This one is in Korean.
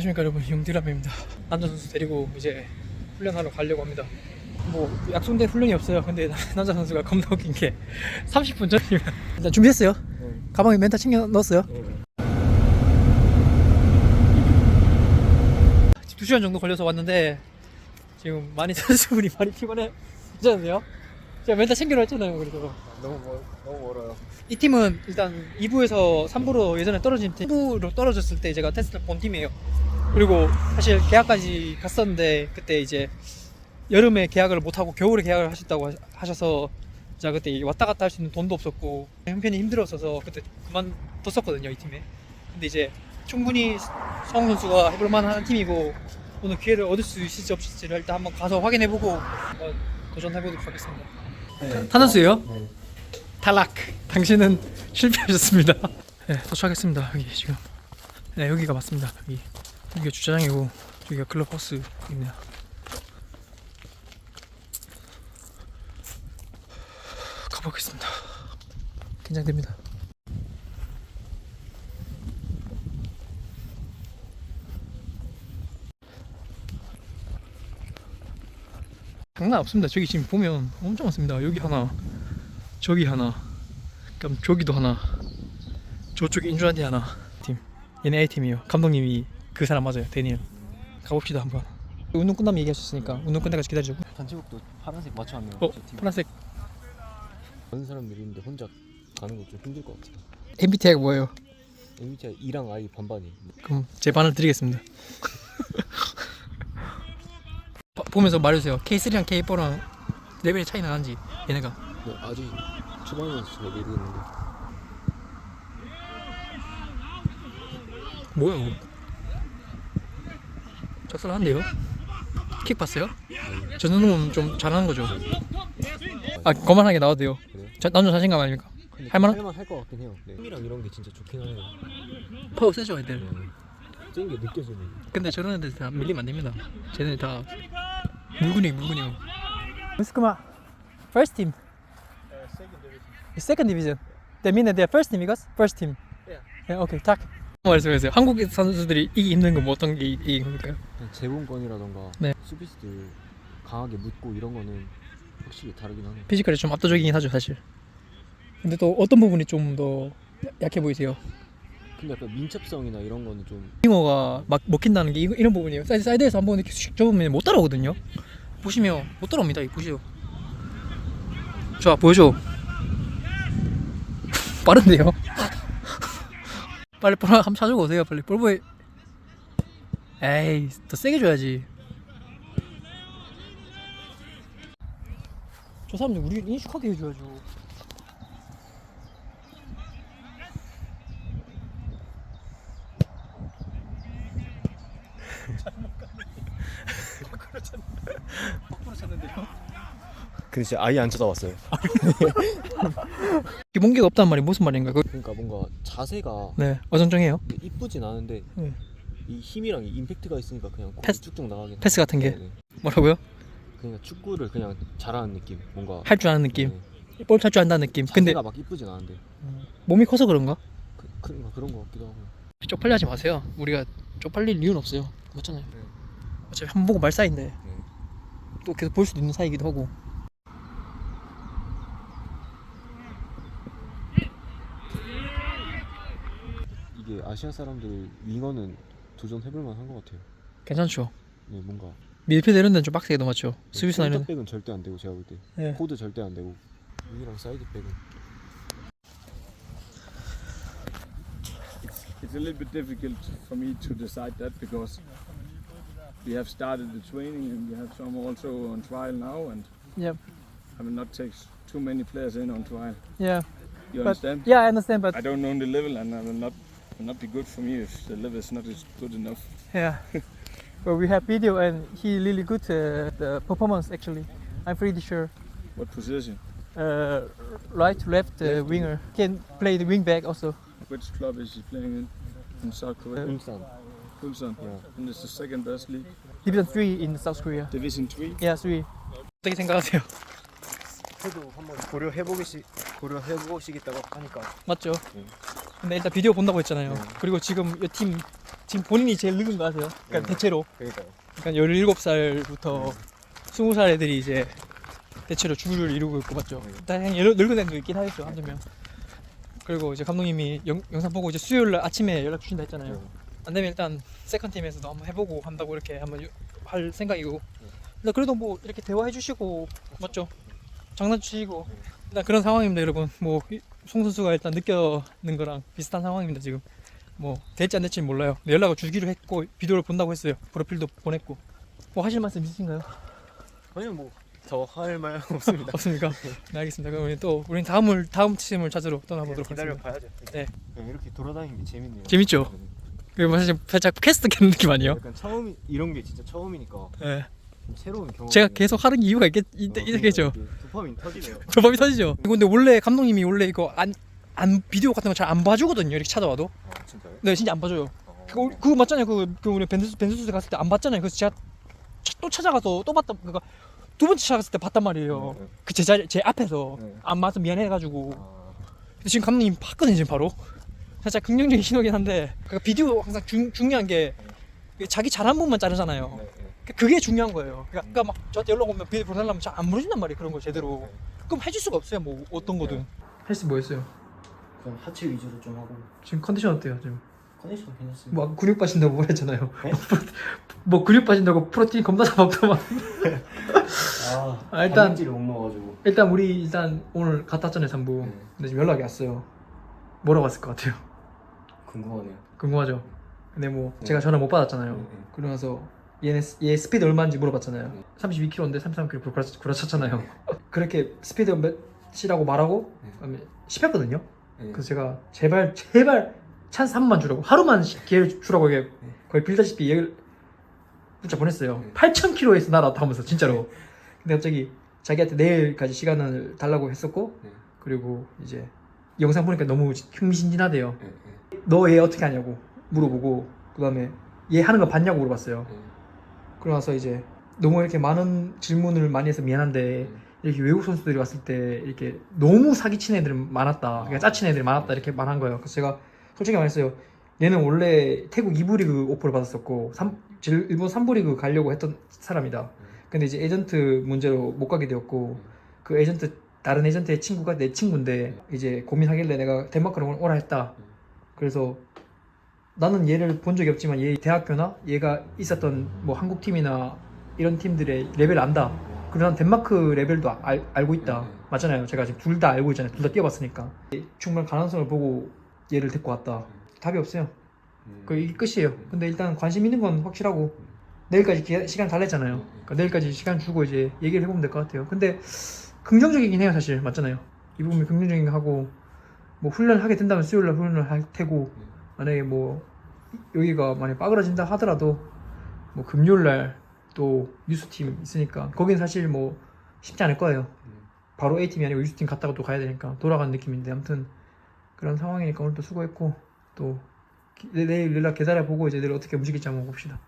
안녕하십니까 여러분. 용디라입니다. 남자 선수 데리고 이제 훈련하러 가려고 합니다. 뭐 약속된 훈련이 없어요. 근데 나- 남자 선수가 겁나 웃긴 게 30분 전이면 일단 준비했어요. 가방에 멘탈 챙겨 넣었어요. 지금 2시간 정도 걸려서 왔는데 지금 많이 선수분이 많이 피곤해. 괜찮으세요? 제가 멘탈 챙기려 했잖아요 그래서 너무 멀, 너무 멀어요. 이 팀은 일단 2부에서 3부로 예전에 떨어진 팀 2부로 떨어졌을 때 제가 테스트를 본 팀이에요 그리고 사실 계약까지 갔었는데 그때 이제 여름에 계약을 못 하고 겨울에 계약을 하셨다고 하- 하셔서 제가 그때 왔다 갔다 할 수 있는 돈도 없었고 형편이 힘들었어서 그때 그만뒀었거든요 이 팀에 근데 이제 충분히 성우 선수가 해볼 만한 팀이고 오늘 기회를 얻을 수 있을지 없을지를 일단 한번 가서 확인해보고 한번 도전해보도록 하겠습니다 탄원수예요? 네. 탈락. 당신은 실패하셨습니다. 네, 도착했습니다. 여기 지금. 네, 여기가 맞습니다. 여기. 여기가 주차장이고 여기가 클럽하우스입니다. 가보겠습니다. 긴장됩니다. 장난 없습니다. 저기 지금 보면 엄청 많습니다. 여기 하나, 저기 하나, 그럼 저기도 하나, 저쪽에 인주한테 하나. 팀. 얘네 A 팀이에요. 감독님이 그 사람 맞아요. 데니엘. 가봅시다 한번. 운동 끝나면 얘기하셨으니까 운동 끝나까지 기다리자고. 단체복도 파란색 맞춰 하면 어, 저 팀. 파란색 많은 사람들이 있는데 혼자 가는 거 좀 힘들 것 같아요. MBTI가 뭐예요? MBTI E랑 I 반반이. 그럼 제 반을 드리겠습니다. 봐- 보면서 말해주세요. K3랑 K4랑 레벨이 차이 나는지 얘네가. 네, 아직 초반이라서 잘 모르겠는데. 뭐야 이거? 작살한데요? 킥 봤어요? 저 정도면 좀 잘하는 거죠. 아 거만하게 나와도 돼요. 그래요? 자, 남자 자신감 아닙니까? 할만한? 할만 할것 같긴 해요. 네. 힘이랑 이런 게 진짜 좋긴 하네요. 파워 세죠 애들. 네. 찐게 느껴지네. 근데 저런 애들 다 밀리면 안 됩니다. 쟤네 다 물근육 물근육. 무스크마 first team. Second division. They mean that they are first team because first team. Yeah. Okay. 탁. 말씀해주세요. 한국 선수들이 이기 힘든 건 뭐 어떤 게 이- 이긴 겁니까? 그냥 재본권이라던가 네. 수비수들 강하게 묻고 이런 거는 확실히 다르긴 하네요. 피지컬이 좀 압도적이긴 하죠 사실. 근데 또 어떤 부분이 좀 더 약해 보이세요? 근데 약간 민첩성이나 이런 거는 좀 잉어가 막 먹힌다는 게 이- 이런 부분이에요. 사이드, 사이드에서 한번 이렇게 슉 접으면 못 따라오거든요. 보시면 못 따라옵니다. 이 보시죠. 자 보여줘. 빠른데요? 빨리 볼 한번 찾아고 오세요. 빨리 볼보이. 에이 더 세게 줘야지. 저 사람들 우리 인식하게 해줘야죠. 거꾸로 쳤는데요. 근데 진짜 아예 안 쳐다봤어요. 기본기가 없단 말이 무슨 말인가? 그, 그러니까 뭔가 자세가 네 어정쩡해요. 이쁘진 않은데 네. 이 힘이랑 이 임팩트가 있으니까 그냥 공이 패스- 쭉쭉 나가긴 패스. 같은 게? 네, 네. 뭐라고요? 그냥 축구를 그냥 잘하는 느낌 뭔가 할 줄 아는 느낌, 네. 볼 탈 줄 안다는 느낌. 근데 자세가 막 이쁘진 않은데 몸이 커서 그런가? 그, 그, 그런 거 같기도 하고 쪽팔려 하지 마세요. 우리가 쪽팔릴 이유는 없어요. 맞잖아요. 네. 어차피 한 번 보고 말 사이인데 네. 또 계속 볼 수도 있는 사이기도 하고. 아시아 사람들 윙어는 도전해볼 만한 것 같아요 괜찮죠. 네 뭔가 밀필드 이런 데는 좀 빡세게 넘었죠. 수비수나 이런. 데. 백은 절대 안 되고 제가 볼 때 네. 코드 절대 안 되고 윙이랑 사이드 백은 It's a little bit difficult for me to decide that because we have started the training and we have some also on trial now and Yeah. I will not take too many players in on trial. Yeah. You But understand? yeah, I understand, but I don't know the level and I will not will not be good for me if the level is not as good enough. yeah. but we have video and he really good uh, the performance actually. I'm pretty sure. What position? Uh, right, left, uh, winger can play the wing back also. Which club is he playing in? In South Korea? 울산 Ulsan. Yeah. And it's the second best league. Division 3 in South Korea. Division 3. Yeah, 3. 어떻게 생각하세요? 저도 한번 고려해보시 고려해보시겠다고 하니까 맞죠? 네. 근데 일단 비디오 본다고 했잖아요. 네. 그리고 지금 이 팀 지금 본인이 제일 늙은 거 아세요? 그러니까 네. 대체로 그러니까요. 그러니까 17살부터 20살 애들이 이제 대체로 주류를 이루고 있고 맞죠? 네. 일단 늙은 늙은 애도 있긴 하겠죠 한두 명. 그리고 이제 감독님이 영, 영상 보고 이제 수요일 날 아침에 연락 주신다 했잖아요. 네. 안 되면 일단 세컨 팀에서도 한번 해보고 한다고 이렇게 한번 유- 할 생각이고. 네. 근데 그래도 뭐 이렇게 대화해 주시고 맞죠? 장난치시고 일단 그런 상황입니다, 여러분. 뭐 송 선수가 일단 느껴는 거랑 비슷한 상황입니다 지금. 뭐 될지 안 될지 몰라요. 연락을 주기로 했고 비디오를 본다고 했어요. 프로필도 보냈고. 뭐 하실 말씀 있으신가요? 아니요 뭐더 할 말 없습니다. 없습니까? 네, 알겠습니다. 그럼 우리 또 우린 다음을 다음 팀을 찾으러 떠나보도록 기다려 하겠습니다. 봐야죠. 네. 그냥 이렇게 돌아다니는 게 재밌네요. 재밌죠? 그 사실 살짝 캐스트 캔 느낌 아니에요? 약간 처음 이런 게 진짜 처음이니까 네. 좀 새로운 경험. 제가 계속 하는 이유가 있겠 어, 있, 있겠죠. 도파민 터지네요. 조밥이 터지죠. 근데 원래 감독님이 원래 이거 안, 안 비디오 같은 거 잘 안 봐주거든요. 이렇게 찾아와도. 아 진짜요? 네, 진짜 안 봐줘요. 어. 그거, 그거 맞잖아요. 그, 그 우리 벤투스 벤투스 갔을 때 안 봤잖아요. 그래서 제가 차- 또 찾아가서 또 봤다. 그니까 두 번째 찾아갔을 때 봤단 말이에요. 네, 네. 그 제 자리 제 앞에서 네. 안 봐서 미안해가지고. 아, 근데 지금 감독님 봤거든요. 지금 바로. 살짝 긍정적인 신호긴 한데 그러니까 비디오 항상 중, 중요한 게 자기 잘한 부분만 자르잖아요. 네, 네. 그- 그게 중요한 거예요. 그러니까, 막 저한테 연락 오면 비디오 보내려면 잘안 보내준단 말이에요. 그런 거 제대로. 그럼 해줄 수가 없어요. 뭐 어떤 거든. 헬스 뭐 했어요? 그럼 하체 위주로 좀 하고 지금 컨디션 어때요? 지금? 컨디션 괜찮습니다. 뭐 근육 빠진다고 말했잖아요. 네? 뭐 근육 빠진다고 프로틴 겁나 사 먹더만. 아, 아, 일단- 단백질을 못 먹어가지고 일단 우리 일단 오늘 갔다 왔잖아요 3부. 네. 근데 지금 연락이 왔어요. 뭐라고 왔을 것 같아요? 궁금하네요. 궁금하죠. 근데 뭐 네. 제가 전화 못 받았잖아요. 네, 네. 그러면서 얘네 얘 스피드 얼마인지 물어봤잖아요. 네. 32km인데 33km 구라, 구라쳤잖아요. 그렇게 스피드 몇이라고 말하고 네. 그다음에 10했거든요. 네. 그래서 제가 제발 제발 찬스 한 번만 주라고 하루만 기회를 주라고 이게 거의 빌다시피 얘기를 문자 보냈어요. 네. 8,000km에서 날아왔다 하면서 진짜로. 근데 갑자기 자기한테 내일까지 시간을 달라고 했었고 네. 그리고 이제 영상 보니까 너무 흥미진진하대요. 네, 네, 너얘 어떻게 하냐고 물어보고 그 다음에 얘 하는 거 봤냐고 물어봤어요. 네. 그러고 나서 이제 너무 이렇게 많은 질문을 많이 해서 미안한데 네. 이렇게 외국 선수들이 왔을 때 이렇게 너무 사기친 애들이 많았다. 그러니까 짜친 애들이 많았다 이렇게 말한 거예요. 그래서 제가 솔직히 말했어요. 얘는 원래 태국 2부 리그 오퍼를 받았었고 삼- 질- 일본 3부 리그 가려고 했던 사람이다. 근데 이제 에이전트 문제로 못 가게 되었고 그 에이전트 다른 에이전트의 친구가 내 친구인데 이제 고민하길래 내가 덴마크로 오라 했다. 그래서 나는 얘를 본 적이 없지만 얘 대학교나 얘가 있었던 뭐 한국 팀이나 이런 팀들의 레벨 안다. 그리고 난 덴마크 레벨도 알, 알고 있다. 맞잖아요. 제가 지금 둘 다 알고 있잖아요. 둘 다 뛰어봤으니까. 충분한 가능성을 보고 얘를 데리고 왔다. 답이 없어요. 음. 그 이게 끝이에요. 근데 일단 관심 있는 건 확실하고 내일까지 기- 시간 달랬잖아요. 그러니까 내일까지 시간 주고 이제 얘기를 해보면 될 것 같아요. 근데 긍정적이긴 해요, 사실 맞잖아요. 이 부분이 긍정적인 거 하고 뭐 훈련을 하게 된다면 수요일날 훈련을 할 테고 만약에 뭐 여기가 만약 빠그라진다 하더라도 뭐 금요일날 또 유스팀 있으니까 거긴 사실 뭐 쉽지 않을 거예요. 바로 A팀이 아니고 유스팀 갔다가 또 가야 되니까 돌아가는 느낌인데 아무튼 그런 상황이니까 오늘 또 수고했고 또 내일 연락 기다려 보고 이제 내일 어떻게 움직일지 한번 봅시다.